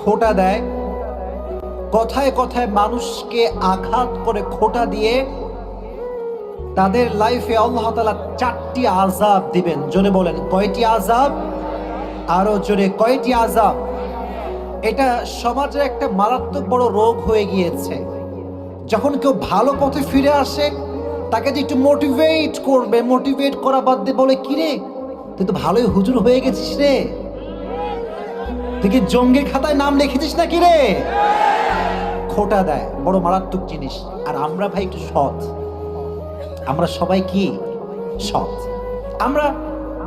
খোটা দেয়। কথায় কথায় মানুষকে আঘাত করে খোটা দিয়ে তাদের লাইফে আল্লাহ তালা চারটি আজাব দিবেন। জোরে বলেন, কয়টি আজাব আরও জোরে, কয়টি আজাব এটা সমাজের একটা মারাত্মক বড় রোগ হয়ে গিয়েছে। যখন কেউ ভালো পথে ফিরে আসে, তাকে যে একটু মোটিভেট করবে মোটিভেট করা বাদ দিয়ে বলে, কিরে, তুই তো ভালোই হুজুর হয়ে গেছিস রে। তুই কি জঙ্গি খাতায় নাম লিখেছিস না কিরে খোটা দেয়, বড় মারাত্মক জিনিস। আর আমরা ভাই একটু সৎ। আমরা সবাই কি? সৎ। আমরা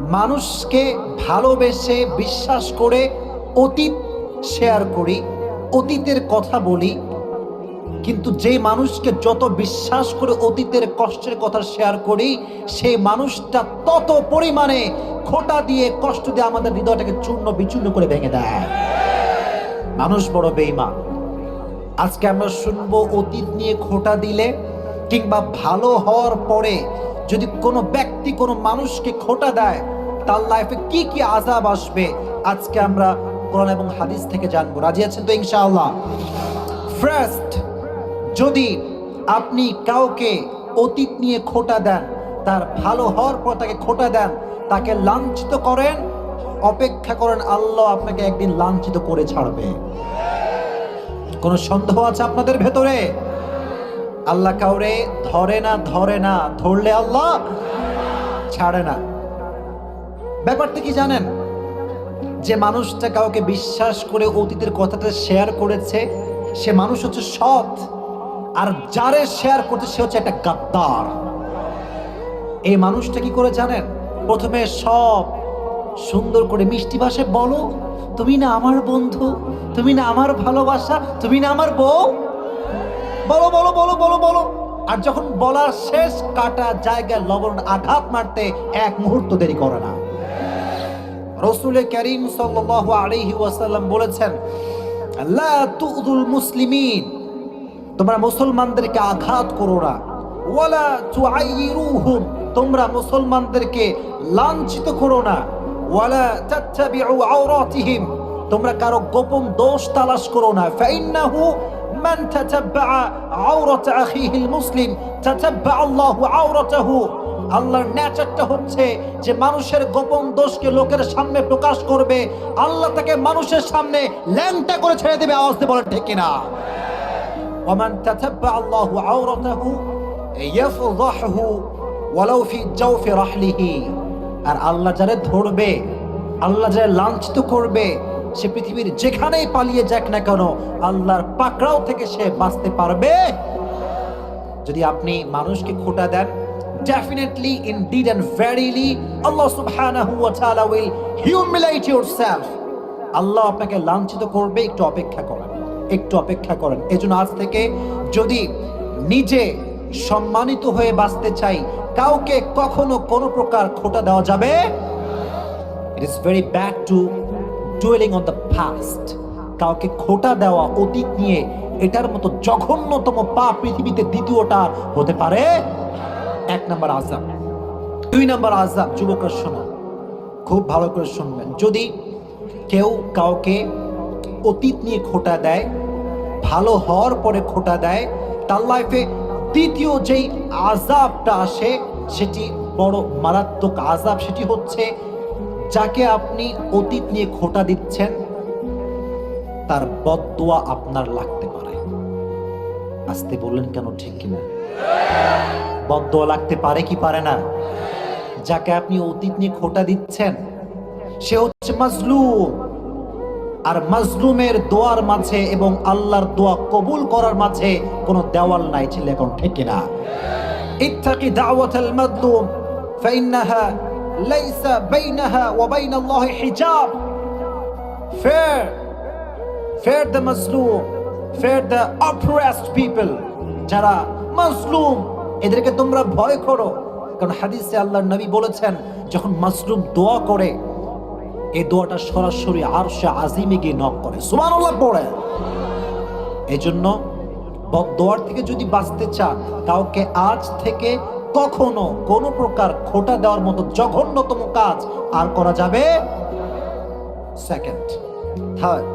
মানুষকে ভালোবেসে বিশ্বাস করে অতীত শেয়ার করি, অতীতের কথা বলি কিন্তু যে মানুষকে যত বিশ্বাস করে অতীতের কষ্টের কথা শেয়ার করি, সেই মানুষটা তত পরিমাণে খোটা দিয়ে, কষ্ট দিয়ে আমাদের হৃদয়টাকে চূর্ণ বিচূর্ণ করে ভেঙে দেয়। মানুষ বড় বেইমান আজকে আমরা শুনব অতীত নিয়ে খোটা দিলে কিংবা ভালো হওয়ার পরে যদি কোনো ব্যক্তি, কোনো মানুষকে খোটা দেয়, তার লাইফে কি কি আজাব আসবে, আজকে আমরা কোরআন এবং হাদিস থেকে জানব। রাজি আছেন তো ইনশাআল্লাহ? ফার্স্ট যদি আপনি কাউকে অতীত নিয়ে খোটা দেন, তার ভালো হওয়ার পর তাকে খোটা দেন, তাকে লাঞ্ছিত করেন, অপেক্ষা করেন আল্লাহ আপনাকে একদিন লাঞ্ছিত করে ছাড়বে। কোনো সন্দেহ আছে আপনাদের ভেতরে? আল্লাহ কাউরে ধরে না ধরে না, ধরলে আল্লাহ ছাড়ে না। ব্যাপারটা কি জানেন? যে মানুষটা কাউকে বিশ্বাস করে অতীতের কথাটা শেয়ার করেছে, সে মানুষ হচ্ছে সৎ। আর যারে শেয়ার করতে সে হচ্ছে একটা গাদ্দার। এই মানুষটা কি করে জানেন? প্রথমে সব সুন্দর করে মিষ্টি ভাষায় বলো, তুমি না আমার বন্ধু, তুমি না আমার ভালোবাসা, তুমি না আমার বউ? বলো বলো বলো বলো বলো। আর যখন বলার শেষ কাটা জায়গায় লবণ আঘাত মারতে এক মুহূর্ত দেরি করে না। রসুল করিম সাল্লাল্লাহু আলাইহি ওয়াসাল্লাম বলেছেন, লা তুযুল মুসলিমিন। তোমরা মুসলমানদেরকে আঘাত করো না। ওয়ালা তুআইরুহুম তোমরা মুসলমানদেরকে লাঞ্ছিত করো না। ওয়ালা তাত্তাবিউ আওরাতিহিম, তোমরা কারও গোপন দোষ তালাশ করো না। ফাইন্নাহু মান তাতাব্বা আওরাত আখিহিল মুসলিম তাতাব্বা আল্লাহু আওরাতাহু। আল্লাহর নেচারটা হচ্ছে যে মানুষের গোপন দোষকে লোকের সামনে প্রকাশ করবে। আল্লাহ তাকে মানুষের সামনে ল্যাংটা করে ছেড়ে দেবে, আওয়াজ দিয়ে বলেন, ঠিক কিনা? ومن تتبع الله عورته يفضحه ولو في جوف رحله আর আল্লাহ যারে ধরবে আল্লাহ যারে লাঞ্ছিত করবে সে পৃথিবীর যেখানেই পালিয়ে যাক না কেন আল্লাহর পাকড়াও থেকে সে বাঁচতে পারবে যদি আপনি মানুষকে খোটা দেন definitely indeed and verily Allah subhanahu wa ta'ala will humiliate yourself আল্লাহ আপনাকে লাঞ্ছিত করবে একটু অপেক্ষা করেন একটু অপেক্ষা করেন। এজন্য আজ থেকে যদি নিজে সম্মানিত হয়ে বাঁচতে চাই, কাউকে কখনো কোনো প্রকার খোটা দেওয়া যাবে? It is very bad to dwelling on the past কাউকে খোটা দেওয়া, অতীত নিয়ে এটার মতো জঘন্যতম পা পৃথিবীতে দ্বিতীয়টা হতে পারে? এক নম্বর আজাব দুই নম্বর আজাব যুবকরা শোনো, খুব ভালো করে শুনবেন। যদি কেউ কাউকে অতীত নিয়ে খোটা দেয়, ভালো হওয়ার পরে খোটা দেয়, তার লাইফে দ্বিতীয় যেই আজাবটা আসে, সেটি বড় মারাত্মক আজাব সেটি হচ্ছে যাকে আপনি অতীত নিয়ে খোটা দিচ্ছেন, তার বদদোয়া আপনার লাগতে পারে। আসতে বললেন কেন ঠিক কিনা? বদদোয়া লাগতে পারে কি পারে না? যাকে আপনি অতীত নিয়ে খোটা দিচ্ছেন, সে হচ্ছে মাজলুম। আর মাজলুমের দোয়ার মাঝে এবং আল্লাহর দোয়া কবুল করার মাঝে কোনো দেওয়াল নাই ছিল, এখন ঠিক না? ইত্তাকি দাওয়াতাল মাজলুম, ফাইন্নাহা লাইসা বাইনাহা ওয়া বাইনা হিজাব। ফেয়ার ফেয়ার দ্য মাজলুম ফেয়ার দ্য অপরেসড পিপল যারা মাজলুম, এদেরকে তোমরা ভয় করো। কারণ হাদিসে আল্লাহর নবী বলেছেন, যখন মাজলুম দোয়া করে এই দোয়াটা সরাসরি আর সে আজিমে গিয়ে নক করে। সুবহানাল্লাহ, পড়ে। এজন্য দোয়ার থেকে যদি বাঁচতে চান কাউকে আজ থেকে কখনো কোনো প্রকার খোটা দেওয়ার মতো জঘন্যতম কাজ আর করা যাবে? Second third